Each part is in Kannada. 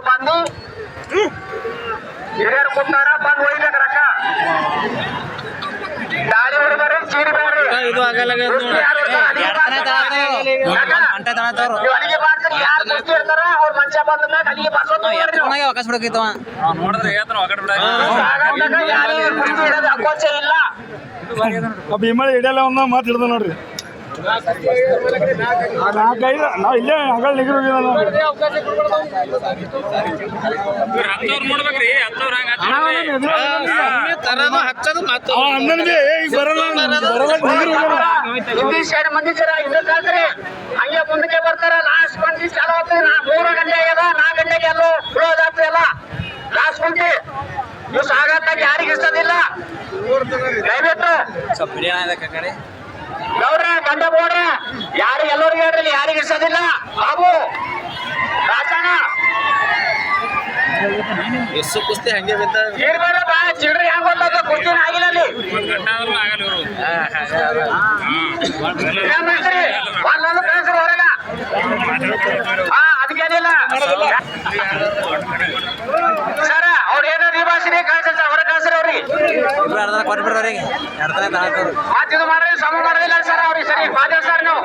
ಮೂರು ಬಂದು ಹಿರಿಯರು ಕುಂತಾರ ಬಂದು ಒಯ್ಬೇಕು ರೊಕ್ಕ. ಚೀರಿ ಬೇಡ್ರಿ. ಇದು ಆಗಲ್ಲ ಯಾರು ಇರ್ತಾರ? ಅಡಿಗೆ ಮಾಡ್ತಾರೆ. ಅಂಟೆ ತನತವ್ರು ನೀವು ಅಡಿಗೆ ಮಾಡ್ತಾರೆ ಯಾರು ಕುಸ್ತಿ ಇರ್ತಾರ ಅವ್ರ ಮನುಷ್ಯ ಬಂದ ಮ್ಯಾಗ ಅಡಿಗೆ ಮಾಡ್ಸೋದು ಹೋಗ್ರಿ ಅವಕಾಶ ಬಿಡಕಿತ್ತವ ನೋಡಿದ್ರೆ ಹೇಳ್ತಾನ ಒಗಟ್ ಬಿಡ ಸಾಗಂತಕ ಯಾರಿಗೂ ಕುಸ್ತಿ ಇಡೋದು ಅವಕಾಶ ಇಲ್ಲ. ಆ ಭೀಮಳಿ ಹಿಡಿಯಲ್ಲ ಒಂದು ಮಾತು ಹಿಡ್ದ ನೋಡ್ರಿ. ನಾಲ್ಕೈದು ನಾವು ಇಲ್ಲೇ ಹಗಲ್ ನಿಗರ್ ಬರಲ್ಲ ಹಂಗೆ ಮುಂದಕ್ಕೆ ಬರ್ತಾರ ಲಾಸ್ಟ್ ಮಂದಿ ಚಾಲು ಆಗ್ತದೆ ನಾ ಮೂರು ಗಂಟೆ ಆಗ್ಯದ ನಾಲ್ಕು ಗಂಟೆಗೆ ಎಲ್ಲೋ ಕ್ಲೋಸ್ ಆಗ್ತದೆ ಎಲ್ಲ ಲಾಸ್ಟ್ ಮಂದಿ ನೀವು ಸಾಗತ್ತಾಗ ಯಾರಿಗೆ ಇಷ್ಟದಿಲ್ಲ ಸ್ವಲ್ಪ ಇದಕ್ಕೆ ಕಡೆ ಗೌಡ್ರ ಗಂಡ ಬೋಡ್ರ ಯಾರು ಎಲ್ಲರೂ ಹೇಳ್ರಿ ಯಾರಿಗೆ ಇಷ್ಟದಿಲ್ಲ ಬಾಬು ರಾಜಣ್ಣ. ಎಷ್ಟು ಕುಸ್ತಿ ಹಂಗೆ ಬಿದ್ದ ಇರ್ಬೇಡ ಬಾ ಚಿಡ್ರಿ ಹೆಂಗ್ ಗೊತ್ತದ ಕುಸ್ತಿನ ಆಗಿಲ್ಲ ಅಲ್ಲಿ. ಒಂದೊಂದು ಕಳ್ಸ್ರಿ ಹೊರಗ ಹಾ ಅದಕ್ಕೇನಿಲ್ಲ. ಸರ ಅವ್ರ ಏನೋ ನಿಭಾಯಿಸ್ರಿ ಕಳ್ಸ್ರಿ ಸರ್ ಅವ್ರಿಗೆ. ಅರ್ಧ ಕೊಟ್ಬಿಡ್ರಿ ಇದು ಮಾಡ್ರಿ ಸಮ ಮಾಡೋದಿಲ್ಲ ಸರ್ ಅವ್ರಿಗೆ ಸರಿ. ಮಾತಾಡ್ ಸರ್ ನೀವು.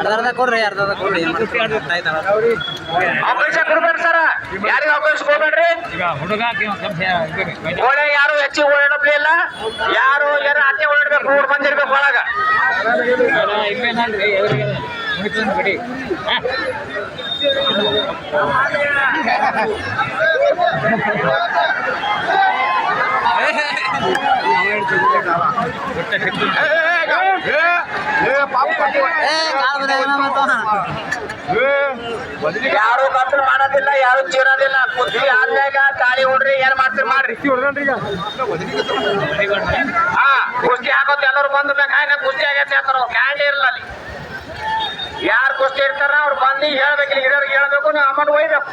ಅರ್ಧ ಅರ್ಧ ಕೊಡ್ರಿ ಅರ್ಧ ಅರ್ಧ ಕೊಡ್ರಿ. ಏನ್ ಮಾಡ್ತೀರಿ? ಆಯ್ತಲ್ಲ ಅವಕಾಶ ಕೊಡ್ಬೇಡ್ರಿ ಸರ್. ಯಾರಿಗೂ ಅವಕಾಶ ಕೊಡ್ಬೇಡ್ರಿ? ಈಗ ಹುಡುಗ ಒಳ್ಳೆ ಯಾರು ಹೆಚ್ಚಿಗೆ ಓಡಾಡಪ್ಲಿ ಇಲ್ಲ? ಯಾರು ಏನೋ ಅತ್ತೆ ಓಡಾಡ್ಬೇಕು ಮೂರು ಮಂದಿ ಇರ್ಬೇಕು ಒಳಗ. ಬಿಡಿ ಯಾರು ಕತ್ಲು ಮಾಡೋದಿಲ್ಲ ಯಾರು ಚೀರೋದಿಲ್ಲ ಕುದ್ದಿ ಆದ್ಮ್ಯಾಗ ತಾಳಿ ಹೊಡ್ರಿ ಏನ್ ಮಾಡ್ತೀರಿ ಮಾಡ್ರಿ ಹಾ ಕುಸ್ತಿ ಹಾಕೋದು ಎಲ್ಲರೂ ಬಂದ ಬೇಕಾಗ ಕುಸ್ತಿ ಆಗೈತೆ ಅಂತಾರ ಕ್ಯಾಂಡಿ ಇರಲ್ಲ ಅಲ್ಲಿ ಯಾರು ಕುಸ್ತಿ ಇರ್ತಾರ ಅವ್ರು ಬಂದು ಹೇಳ್ಬೇಕು ಇಲ್ಲಿ ಹಿರಿಯರಿಗೆ ಹೇಳ್ಬೇಕು ನೀವು ಅಮೌಂಟ್ ಒಯ್ಬೇಕು